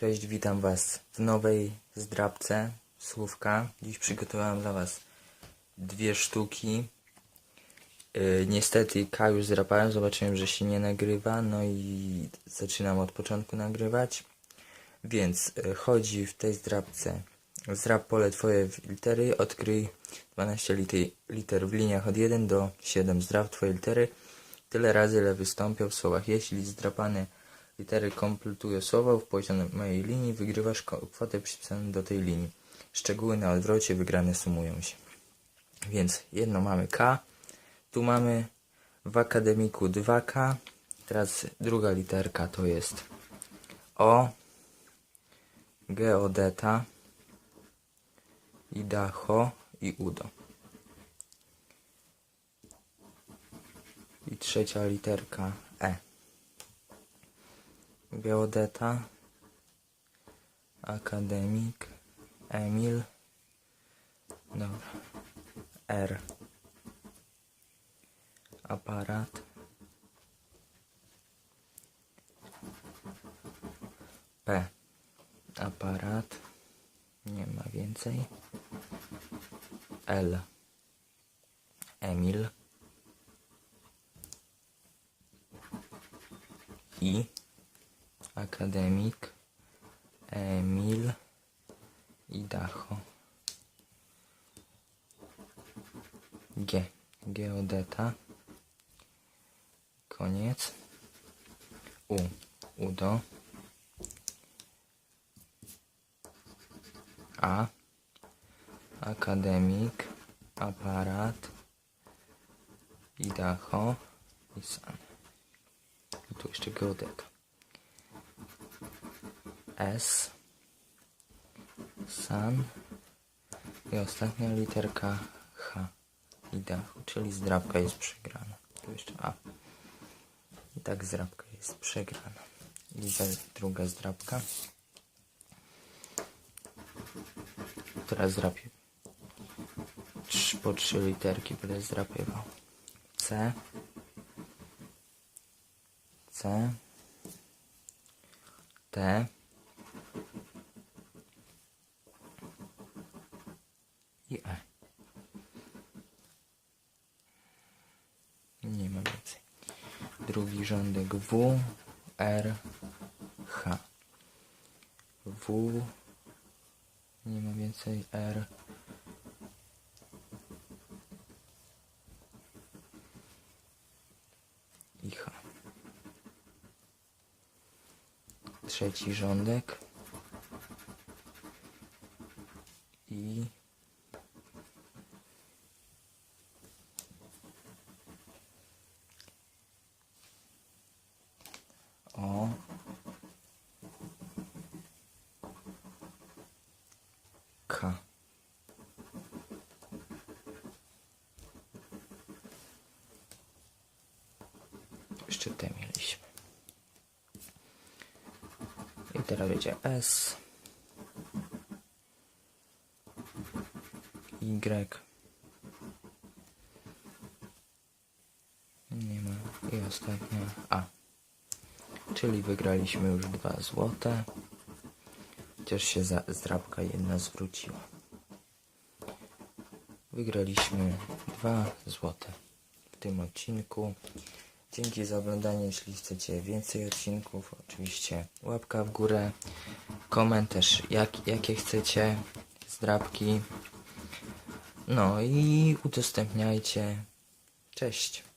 Cześć, witam Was w nowej zdrabce słówka. Dziś przygotowałem dla Was dwie sztuki. Yy, niestety K już zdrapałem, zobaczyłem, że się nie nagrywa, no i zaczynam od początku nagrywać. Więc yy, chodzi w tej zdrabce. Zdrab pole Twoje w litery, odkryj 12 liter, liter w liniach od 1 do 7. Zdrab Twoje litery tyle razy, ile wystąpią w słowach. Jeśli zdrapane litery kompletują słowo w poziomej linii, wygrywasz kwotę przypisaną do tej linii. Szczegóły na odwrocie wygrane sumują się. Więc jedno mamy K, tu mamy w akademiku 2K, teraz druga literka to jest O, geodeta, Idaho i Udo. I trzecia literka E. Geodeta, akademik, Emil, dobra, R, aparat, P, aparat, nie ma więcej, L, Emil, I, akademik, Emil, Idaho, G, geodeta, koniec, U, Udo, A, akademik, aparat, i San. I tu jeszcze geodeta. S, San i ostatnia literka H i dachu, czyli zdrabka jest przegrana. Tu jeszcze A. I tak zdrabka jest przegrana. I druga zdrabka. Teraz zdrapię. Trz- Po trzy literki będę zdrapywał. C. C. T. i E. Nie ma więcej. Drugi rządek W, R, H. W, nie ma więcej, R. I H. Trzeci rządek. I O. K. Jeszcze te mieliśmy. I teraz będzie S. Y. Nie ma. I ostatnia A. Czyli wygraliśmy już dwa złote. Chociaż się zdrabka jedna zwróciła. Wygraliśmy dwa złote w tym odcinku. Dzięki za oglądanie. Jeśli chcecie więcej odcinków, oczywiście łapka w górę, komentarz jak, jakie chcecie zdrabki. No i udostępniajcie. Cześć.